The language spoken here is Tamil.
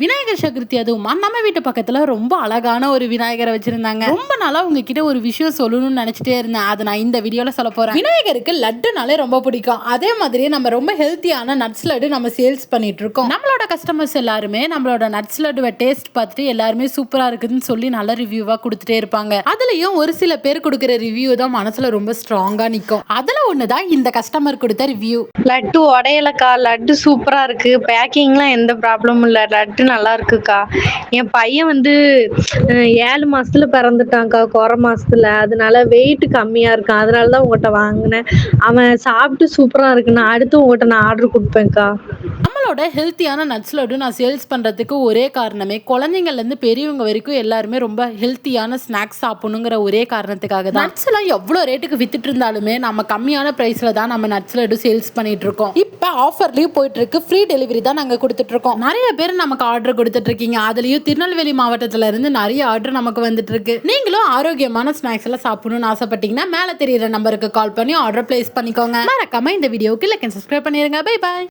விநாயகர் சதுர்த்தி அதுவுமா நம்ம வீட்டு பக்கத்துல ரொம்ப அழகான ஒரு விநாயகரை வச்சிருந்தாங்க. ரொம்ப நாளா உங்ககிட்ட ஒரு விஷயம் சொல்லணும்னு நினைச்சிட்டே இருந்தேன். அதை நான் இந்த வீடியோல சொல்ல போறேன். விநாயகருக்கு லட்டுனாலே ரொம்ப பிடிக்கும். அதே மாதிரி நம்ம ரொம்ப ஹெல்த்தியான நட்ஸ் லட்டு நம்ம சேல்ஸ் பண்ணிட்டு இருக்கோம். நம்மளோட கஸ்டமர்ஸ் எல்லாருமே நம்மளோட நட்ஸ் லட்டுவை டேஸ்ட் பார்த்துட்டு எல்லாருமே சூப்பரா இருக்குதுன்னு சொல்லி நல்ல ரிவ்யூவா கொடுத்துட்டே இருப்பாங்க. அதுலயும் ஒரு சில பேர் கொடுக்குற ரிவ்யூ தான் மனசுல ரொம்ப ஸ்ட்ராங்கா நிக்கும். அதுல ஒண்ணுதான் இந்த கஸ்டமர் கொடுத்த ரிவ்யூ லட்டு உடையலக்கா லட்டு சூப்பரா இருக்கு. பேக்கிங்லாம் எந்த ப்ராப்ளமும் இல்லை. லட்டு நல்லா இருக்குக்கா என் பையன் வந்து ஏழு மாசத்துல பிறந்துட்டான்க்கா குறை மாசத்துல. அதனால வெயிட் கம்மியா இருக்கான். அதனால தான் உங்கள்கிட்ட வாங்கினேன். அவன் சாப்பிட்டு சூப்பரா இருக்கு நான் அடுத்து உங்கள்கிட்ட நான் ஆர்டர் கொடுப்பேன்க்கா. நம்மளோட ஹெல்த்தியான நட்ஸ் லட்டு நான் சேல்ஸ் பண்ணுறதுக்கு ஒரே காரணமே குழந்தைங்கள்லேருந்து பெரியவங்க வரைக்கும் எல்லாருமே ரொம்ப ஹெல்த்தியான ஸ்நாக்ஸ் சாப்பிடணுங்கிற ஒரே காரணத்துக்காக தான். நட்ஸ் எல்லாம் எவ்வளோ ரேட்டுக்கு வித்துட்டு இருந்தாலுமே நம்ம கம்மியான ப்ரைஸில் தான் நம்ம நட்ஸ் லட்டு சேல்ஸ் பண்ணிட்டு இருக்கோம். இப்போ ஆஃபர்லேயும் போயிட்டு இருக்கு. ஃப்ரீ டெலிவரி தான் நாங்கள் கொடுத்துட்டு இருக்கோம். நிறைய பேர் நமக்கு ஆர்டர் கொடுத்துட்டு இருக்கீங்க அதுலேயும் திருநெல்வேலி மாவட்டத்துல இருந்து நிறைய ஆர்டர் நமக்கு வந்துட்டு இருக்கு நீங்களும் ஆரோக்கியமான ஸ்நாக்ஸ் எல்லாம் சாப்பிடணும்னு ஆசைப்பட்டீங்கன்னா மேலே தெரியுற நம்பருக்கு கால் பண்ணி ஆர்டர் பிளேஸ் பண்ணிக்கோங்க. மறக்காம இந்த வீடியோக்கு லைக் சப்ஸ்கிரைப் பண்ணிருங்க. Bye bye